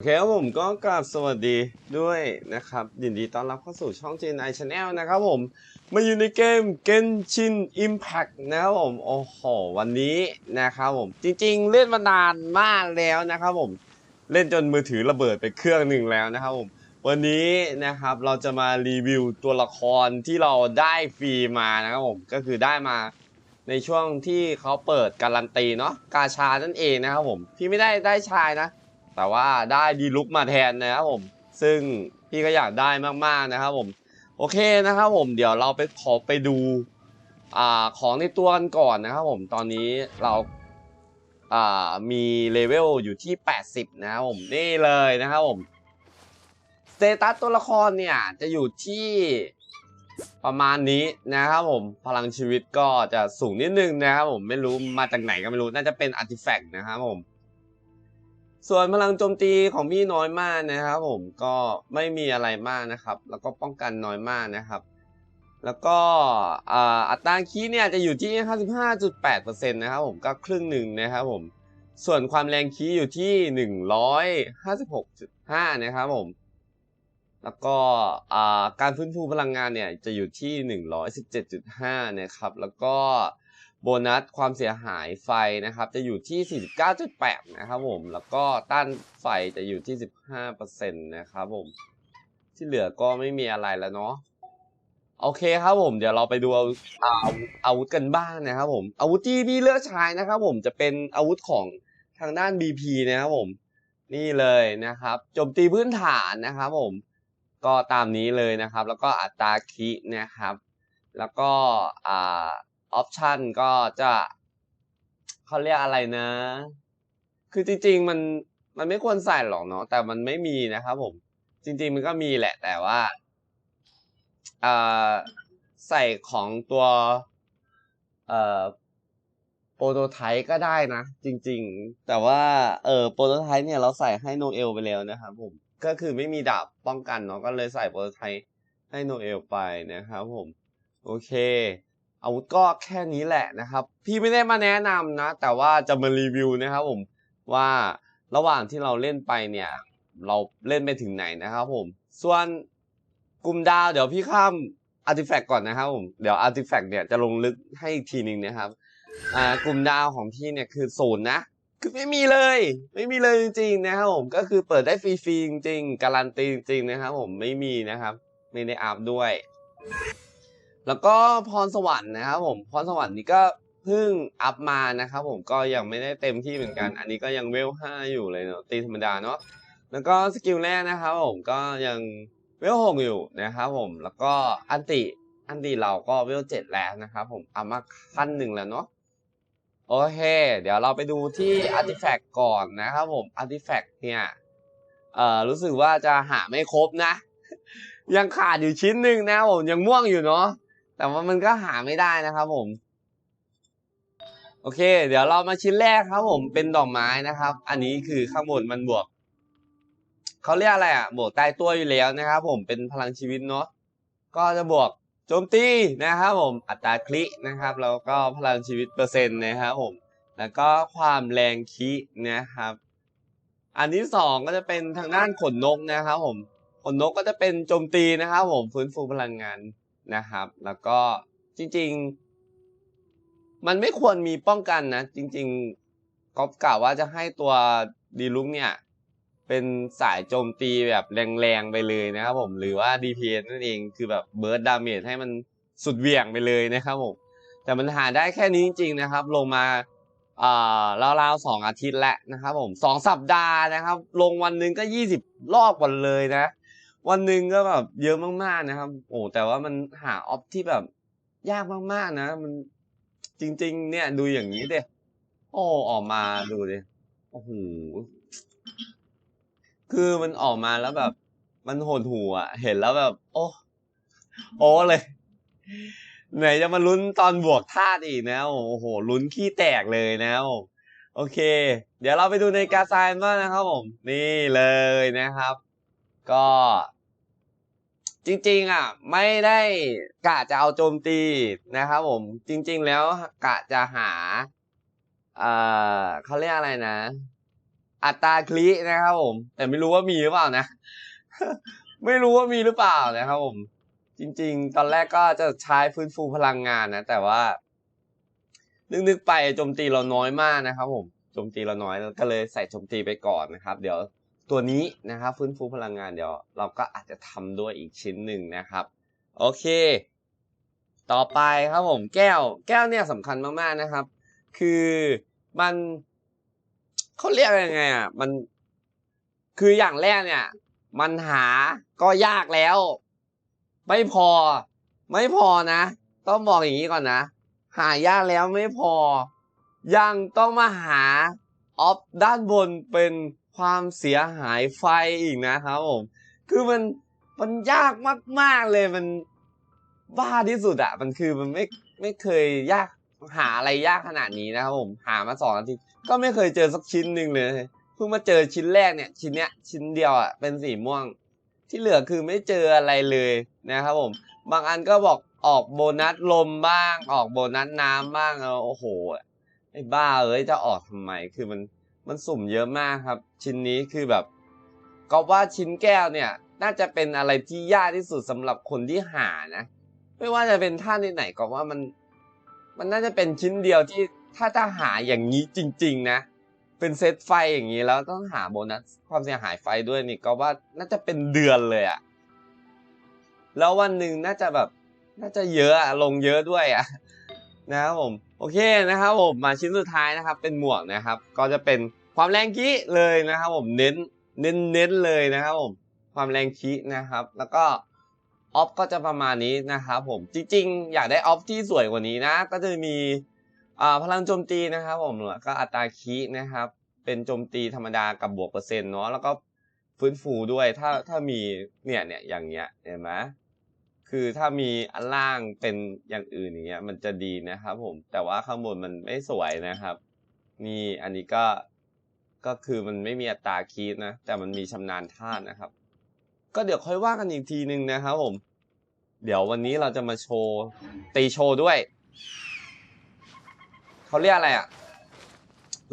โอเคครับผมก็กราบสวัสดีด้วยนะครับ ยินดีต้อนรับเข้าสู่ช่อง GNI Channel นะครับผม มาอยู่ในเกม Genshin Impact นะครับผม โอ้โห วันนี้นะครับผม จริงๆ เล่นมานานมากแล้วนะครับผม เล่นจนมือถือระเบิดไปเครื่องหนึ่งแล้วนะครับผม วันนี้นะครับเราจะมารีวิวตัวละครที่เราได้ฟรีมานะครับผม ก็คือได้มาในช่วงที่เขาเปิดการันตีเนาะกาชานั่นเองนะครับผม พี่ไม่ได้ได้ชายนะ แต่ว่าได้ดีลุกมาแทนนะครับผม ซึ่งพี่ก็อยากได้มากๆนะครับผม โอเคนะครับผมเดี๋ยวเราไปขอไปดูอ่าของในตัวกันก่อนนะครับผมตอนนี้เราอ่ามีเลเวลอยู่ที่ 80 นะครับผมนี่เลยนะครับผมสเตตัสตัวละครเนี่ย จะอยู่ที่ประมาณนี้นะครับผมพลังชีวิตก็จะสูงนิดนึงนะครับผมไม่รู้มาจากไหนก็ไม่รู้น่าจะเป็นอาร์ติแฟกต์นะครับผม ส่วนพลังโจมตีของพี่น้อยมากนะครับผมก็ไม่มีอะไรมากนะครับ แล้วก็ป้องกันน้อยมากนะครับ แล้วก็อัตราคีย์เนี่ยจะอยู่ที่ 55.8%นะครับผมก็ครึ่งหนึ่งนะครับผมส่วนความแรงคีย์อยู่ที่ 156.5 นะครับผมแล้วก็การฟื้นฟูพลังงานเนี่ยจะอยู่ที่ 117.5 นะครับ แล้วก็ โบนัสความเสียหายไฟนะครับ จะอยู่ที่ 49.8 นะครับผม แล้วก็ต้านไฟจะอยู่ที่ 15%นะครับผม ที่เหลือก็ไม่มีอะไรแล้วเนาะโอเคครับผม เดี๋ยวเราไปดูอาวุธอ่าอาวุธกันบ้างนะครับผมอาวุธที่พี่เลือกใช้นะครับผมจะเป็นอาวุธของทางด้าน BP นะครับผม นี่เลยนะครับโจมตีพื้นฐานนะครับผมก็ตามนี้เลยนะครับ แล้วก็อัตราคินะครับ แล้วก็อ่า ออปชันก็จะเขาเรียกอะไรนะ คือจริง ๆ มันมันไม่ควรใส่หรอกเนาะแต่มันไม่มีนะครับผม จริง ๆ มันก็มีแหละ แต่ว่าอ่าใส่ของตัวเอ่อโปรโตไทป์ก็ได้นะ จริง ๆ แต่ว่าเออโปรโตไทป์เนี่ยเราใส่ให้โนเอลไปแล้วนะครับผมก็คือไม่มีดาบป้องกันเนาะก็เลยใส่โปรโตไทป์ให้โนเอลไปนะครับผม โอเค อาวุธก็แค่นี้แหละนะครับ พี่ไม่ได้มาแนะนำนะ แต่ว่าจะมารีวิวนะครับผมว่าระหว่างที่เราเล่นไปเนี่ย เราเล่นไปถึงไหนนะครับผม ส่วนกลุ่มดาวเดี๋ยวพี่ข้ามอาร์ติแฟกต์ก่อนนะครับผมเดี๋ยวอาร์ติแฟกต์เนี่ยจะลงลึกให้อีกทีหนึ่งนะครับอ่ากลุ่มดาวของพี่เนี่ยคือศูนย์นะคือไม่มีเลย ไม่มีเลยจริงๆนะครับผมก็คือเปิดได้ฟรีๆจริงๆการันตีจริงๆนะครับผมไม่มีนะครับ ไม่ได้อัพด้วย แล้วก็พรสวรรค์นะครับผมพรสวรรค์นี่ก็เพิ่งอัพมานะครับผมก็ยังไม่ได้เต็มที่เหมือนกัน อันนี้ก็ยังเวลห้าอยู่เลยเนาะตีธรรมดาเนาะแล้วก็สกิลแรกนะครับผมก็ยังเวลหกอยู่นะครับผมแล้วก็อันติอันติเราก็เวลเจ็ดแล้วนะครับผมเอามาขั้นหนึ่งแล้วเนาะโอเค เดี๋ยวเราไปดูที่อาร์ติแฟกต์ก่อนนะครับผมอาร์ติแฟกต์เนี่ยเอ่อรู้สึกว่าจะหาไม่ครบนะ ยังขาดอยู่ชิ้นหนึ่งนะผมยังม่วงอยู่เนาะ แต่ว่ามันก็หาไม่ได้นะครับผม โอเค เดี๋ยวเรามาชิ้นแรกครับ ผมเป็นดอกไม้นะครับ อันนี้คือข้างบนมันบวกเขาเรียกอะไรอะบวกใต้ตัวอยู่แล้วนะครับ ผมเป็นพลังชีวิตเนาะก็จะบวกโจมตีนะครับ ผมอัตราคลินะครับแล้วก็พลังชีวิตเปอร์เซ็นต์นะครับผมแล้วก็ความแรงคินะครับ อันที่สองก็จะเป็นทางด้านขนนกนะครับ ผมขนนกก็จะเป็นโจมตีนะครับ ผมฟื้นฟูพลังงาน นะครับ แล้วก็จริง ๆ มันไม่ควรมีป้องกันนะ จริงๆก๊อฟกล่าวว่าจะให้ตัวดีลุกเนี่ยเป็นสายโจมตีแบบแรงๆไปเลยนะครับผมหรือว่า DPS นั่นเองคือแบบเบิร์ดดาเมจให้มันสุดเหวี่ยงไปเลยนะครับผมแต่มันหาได้แค่นี้จริงๆนะครับ ลงมาอ่าราวๆสองอาทิตย์แล้วนะครับผมสองสัปดาห์นะครับ ลงวันหนึ่งก็ยี่สิบรอบกันเลยนะ วันหนึ่งก็แบบเยอะมากๆนะครับ โอ้แต่ว่ามันหาออฟที่แบบ ยากมากๆนะ มันจริง ๆ เนี่ย ดูอย่างนี้เด้โอ้ออกมาดูดิโอ้โหคือมันออกมาแล้วแบบ มันโหดหูอะเห็นแล้วแบบ โอ้โอ้เลย ไหนจะมาลุ้นตอนบวกธาตุอีกนะโอ้โหลุ้นขี้แตกเลยนะโอเค เดี๋ยวเราไปดูในกาซายบ้างนะครับผม นี่เลยนะครับ ก็ จริงๆอะไม่ได้กะจะเอาโจมตีนะครับผมจริง ๆ แล้วกะจะหาเอ่อเขาเรียกอะไรนะ อัตราคลินะครับผม แต่ไม่รู้ว่ามีหรือเปล่านะ ไม่รู้ว่ามีหรือเปล่านะครับผม จริง ๆ ตอนแรกก็จะใช้ฟื้นฟูพลังงานนะแต่ว่านึกๆไปโจมตีเราน้อยมากนะครับผมโจมตีเราน้อยก็เลยใส่โจมตีไปก่อนนะครับ เดี๋ยว ตัวนี้นะครับฟื้นฟูพลังงานเดี๋ยว เราก็อาจจะทำด้วยอีกชิ้นหนึ่งนะครับ โอเค ต่อไปครับผมแก้วแก้วเนี่ยสำคัญมากๆนะครับ คือมันเขาเรียกยังไงอะมันคืออย่างแรกเนี่ย มันหาก็ยากแล้ว ไม่พอ ไม่พอนะ ต้องบอกอย่างนี้ก่อนนะ หายากแล้วไม่พอ ยังต้องมาหาออฟด้านบนเป็น ความเสียหายไฟอีกนะครับผม คือมันมันยากมาก ๆเลยมันบ้าที่สุดอะมันคือมันไม่ไม่เคยยากหาอะไรยากขนาดนี้นะครับผมหามาสองนาทีก็ไม่เคยเจอสักชิ้นหนึ่งเลยเพิ่งมาเจอชิ้นแรกเนี่ย ชิ้นเนี้ยชิ้นเดียวอะเป็นสีม่วง ที่เหลือคือไม่เจออะไรเลยนะครับผม บางอันก็บอกออกโบนัสลมบ้าง ออกโบนัสน้ำบ้างโอ้โหไอ้บ้าเอ้ยจะออกทำไมคือมัน มันสุ่มเยอะมากครับ ชิ้นนี้คือแบบก็ว่าชิ้นแก้วเนี่ยน่าจะเป็นอะไรที่ยากที่สุดสำหรับคนที่หานะ ไม่ว่าจะเป็นท่าไหนก็ว่ามัน มันน่าจะเป็นชิ้นเดียวที่ถ้าจะหาอย่างนี้จริง ๆ นะ เป็นเซตไฟอย่างนี้แล้วต้องหาโบนัสความเสียหายไฟด้วยนี่ก็ว่าน่าจะเป็นเดือนเลยอะแล้ววันหนึ่งน่าจะแบบน่าจะเยอะอะลงเยอะด้วยอะนะครับผม โอเคนะครับผมมาชิ้นสุดท้ายนะครับ เป็นหมวกนะครับ ก็จะเป็น ความแรงคีเลยนะครับผมเน้นเน้นเน้นเลยนะครับผมความแรงคีนะครับ แล้วก็ออฟก็จะประมาณนี้นะครับผมจริงๆ อยากได้ออฟที่สวยกว่านี้นะ ก็จะมีพลังโจมตีนะครับผมแล้วก็อัตราคีนะครับ เป็นโจมตีธรรมดากับบวกเปอร์เซ็นต์เนาะแล้วก็ฟื้นฟูด้วยถ้าถ้ามีเนี่ยเนี่ยอย่างเงี้ยเห็นไหมคือถ้ามีอันล่างเป็นอย่างอื่นอย่างเงี้ยมันจะดีนะครับผมแต่ว่าข้างบนมันไม่สวยนะครับ นี่อันนี้ก็ ก็คือมันไม่มีอัตราคีนะ แต่มันมีชำนาญธาตุนะครับ ก็เดี๋ยวค่อยว่ากันอีกทีหนึ่งนะครับผม เดี๋ยววันนี้เราจะมาโชว์ตีโชว์ด้วย เขาเรียกอะไรอะ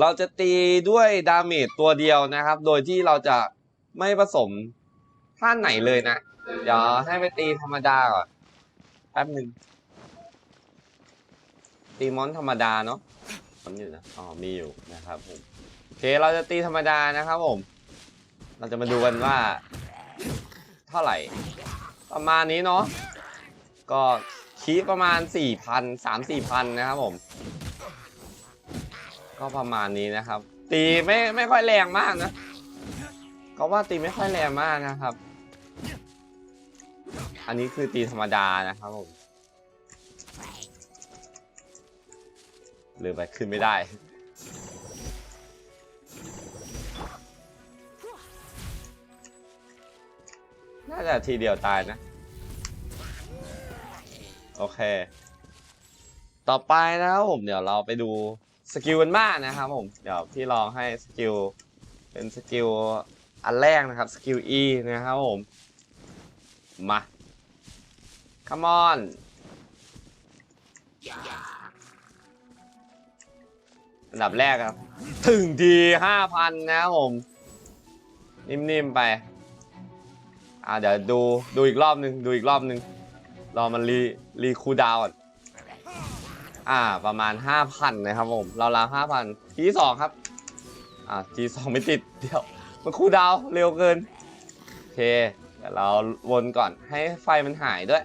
เราจะตีด้วยดาเมจตัวเดียวนะครับ โดยที่เราจะไม่ผสมท่าไหนเลยนะ เดี๋ยวให้ไปตีธรรมดาก่อน แป๊บหนึ่งตีมอนธรรมดาเนาะมันอยู่นะ อ๋อ มีอยู่นะครับผม เคเราจะตีธรรมดานะครับผม เราจะมาดูกันว่า เท่าไหร่ ประมาณนี้เนาะก็คีประมาณสี่พันสามสี่พันนะครับผม ก็ประมาณนี้นะครับ ตีไม่ไม่ค่อยแรงมากนะ ก็ว่าตีไม่ค่อยแรงมากนะครับ อันนี้คือตีธรรมดานะครับผมลืมไปขึ้นไม่ได้ น่าจะทีเดียวตายนะ โอเค ต่อไปนะครับผมเดี๋ยวเราไปดูสกิลกันบ้างนะครับผม เดี๋ยวพี่ลองให้สกิลเป็นสกิลอันแรกนะครับสกิล E นะครับผม มา come on อันดับแรกครับ ถึงทีห้าพันนะครับผม นิ่มๆไป อ่าเดี๋ยวดูดูอีกรอบนึงดูอีกรอบนึงรอมันรีรีคูดาวน์ก่อนอ่าประมาณห้าพันนะครับผมเราลาห้าพันทีสองครับ อ่าทีสองไม่ติดเดี๋ยวมันคูดาวเร็วเกินโอเคเดี๋ยวเราวนก่อนให้ไฟมันหายด้วย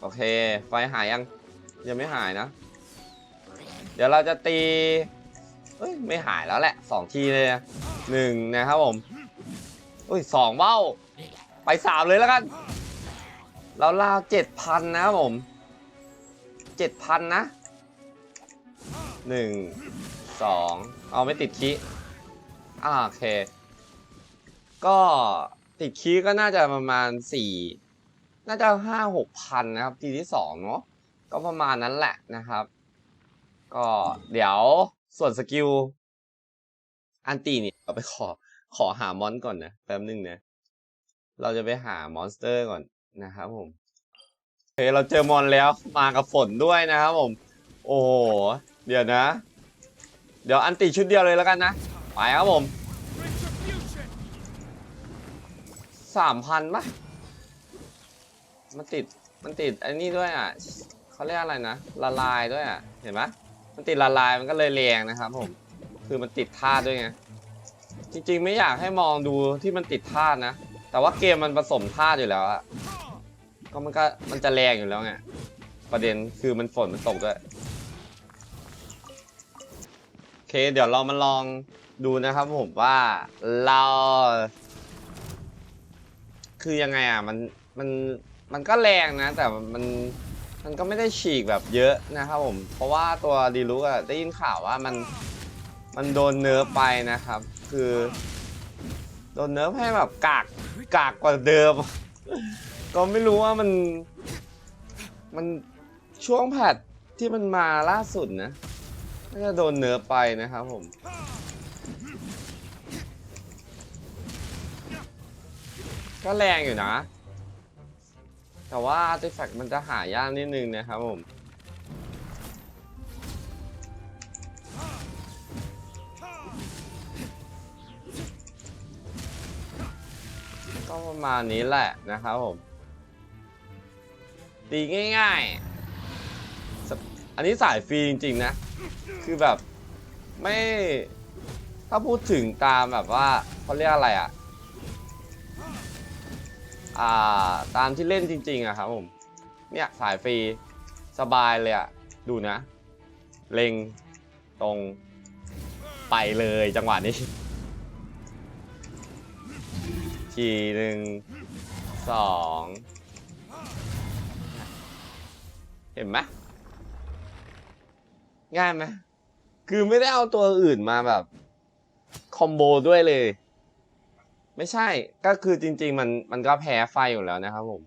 โอเค ไฟหายยังยังไม่หายนะ เดี๋ยวเราจะตีเอ้ยไม่หายแล้วแหละสองทีเลยนะหนึ่งนะครับผม อุ้ยสองเบ้า ไปสามเลยแล้วกัน เราลาวเจ็ดพันนะครับผมเจ็ดพันนะหนึ่งสองเอาไม่ติดคีอ่าโอเค ก็ติดคีก็น่าจะประมาณสี่น่าจะห้าหกพันนะครับ ทีที่สองเนาะก็ประมาณนั้นแหละนะครับ ก็เดี๋ยวส่วนสกิลอันตีเนี่ยเอาไปขอ ขอหามอนก่อนนะแป๊บนึงนะ เราจะไปหามอนสเตอร์ก่อนนะครับผมโอเคเราเจอมอนแล้วมากับฝนด้วยนะครับผม โอ้โหเดี๋ยวนะ เดี๋ยวอันติชุดเดียวเลยแล้วกันนะ ไปครับผมสามพันปะมันติดมันติดไอ้นี่ด้วยอะเขาเรียกอะไรนะละลายด้วยอะเห็นไหมมันติดละลายมันก็เลยแรงนะครับผม คือมันติดธาตุด้วยไง จริง ๆ ไม่อยากให้มองดูที่มันติดธาตุนะ แต่ว่าเกมมันผสมธาตุอยู่แล้วอะก็มันก็มันจะแรงอยู่แล้วไง ประเด็นคือมันฝนมันตกด้วย โอเค เดี๋ยวเรามาลองดูนะครับผมว่าเรา คือยังไงอะ มันมันมันก็แรงนะ แต่มันมันก็ไม่ได้ฉีกแบบเยอะนะครับผม เพราะว่าตัวดีลุกอะได้ยินข่าวว่ามันมันโดนเนิร์ฟไปนะครับ คือโดนเนิร์ฟให้แบบกากกากกว่าเดิม ก็ไม่รู้ว่ามันมันช่วงแพทที่มันมาล่าสุดนะน่าจะโดนเนิร์ฟไปนะครับผมก็แรงอยู่นะ แต่ว่าอาร์ติแฟกต์มันจะหายากนิดนึงนะครับผม ก็ประมาณนี้แหละนะครับผม ตีง่ายๆ อันนี้สายฟรีจริง ๆ นะ คือแบบไม่ถ้าพูดถึงตามแบบว่าเขาเรียกอะไรอะ อ่า ตามที่เล่นจริง ๆอะครับผม เนี่ยสายฟรีสบายเลยอะดูนะ เล็งตรงไปเลยจังหวะนี้ ทีหนึ่งสองเห็นไหมง่ายไหมคือไม่ได้เอาตัวอื่นมาแบบ คอมโบด้วยเลย ไม่ใช่ก็คือจริง ๆ มันมันก็แพ้ไฟอยู่แล้วนะครับผม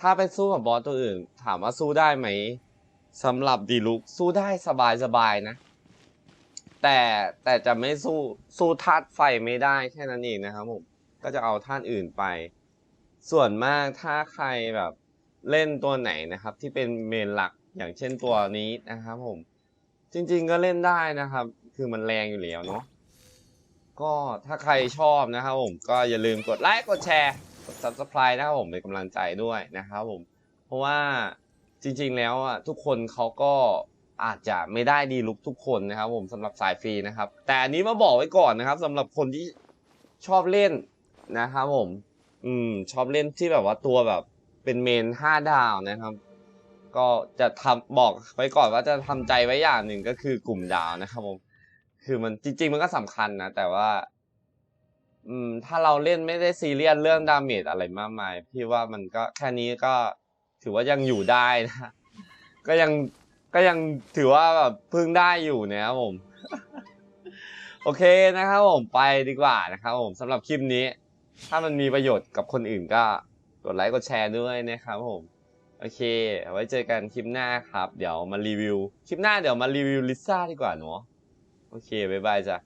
ถ้าไปสู้กับบอสตัวอื่น ถามว่าสู้ได้ไหมสำหรับดีลุกสู้ได้สบายๆนะ แต่แต่จะไม่สู้สู้ธาตุไฟไม่ได้แค่นั้นเองนะครับผม ก็จะเอาธาตุอื่นไป ส่วนมากถ้าใครแบบเล่นตัวไหนนะครับ ที่เป็นเมนหลักอย่างเช่นตัวนี้นะครับผม จริง ๆ ก็เล่นได้นะครับ คือมันแรงอยู่แล้วเนาะก็ถ้าใครชอบนะครับผมก็อย่าลืมกดไลค์กดแชร์กด subscribe นะครับผมเป็นกำลังใจด้วยนะครับผม เพราะว่าจริง ๆ แล้วอะทุกคนเขาก็อาจจะไม่ได้ดีลุกทุกคนนะครับ ผมสำหรับสายฟรีนะครับ แต่อันนี้มาบอกไว้ก่อนนะครับสำหรับคนที่ชอบเล่น นะครับผม อืม ชอบเล่นที่แบบว่าตัวแบบเป็นเมนห้าดาวนะครับ ก็จะทำบอกไว้ก่อนว่าจะทำใจไว้อย่างหนึ่งก็คือกลุ่มดาวนะครับผม คือมันจริง ๆ มันก็สำคัญนะแต่ว่า อืม ถ้าเราเล่นไม่ได้ซีเรียสเรื่องดาเมจอะไรมากมาย พี่ว่ามันก็แค่นี้ก็ถือว่ายังอยู่ได้นะ ก็ยังก็ยังถือว่าแบบพึ่งได้อยู่นะครับผม โอเคนะครับผมไปดีกว่านะครับผมสำหรับคลิปนี้ ถ้ามันมีประโยชน์กับคนอื่นก็กดไลค์กดแชร์ด้วยนะครับผม โอเค ไว้เจอกันคลิปหน้าครับ เดี๋ยวมารีวิว คลิปหน้าเดี๋ยวมารีวิวลิซ่าดีกว่าเนาะ โอเค บ๊ายบายจ้ะ